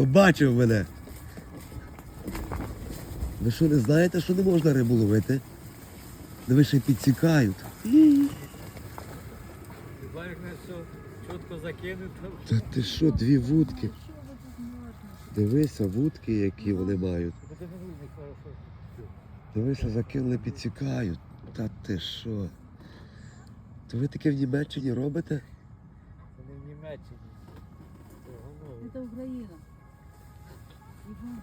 Побачив мене. Ви що, не знаєте, що не можна рибу ловити? Да ви ще й підсікають. Барик на все чітко закинув. Та ти що, дві вудки? Дивися, вудки, які вони мають. Дивися, закинули, підсікають. Та ти що? То ви таке в Німеччині робите? Це не в Німеччині. Це Говно. 嗯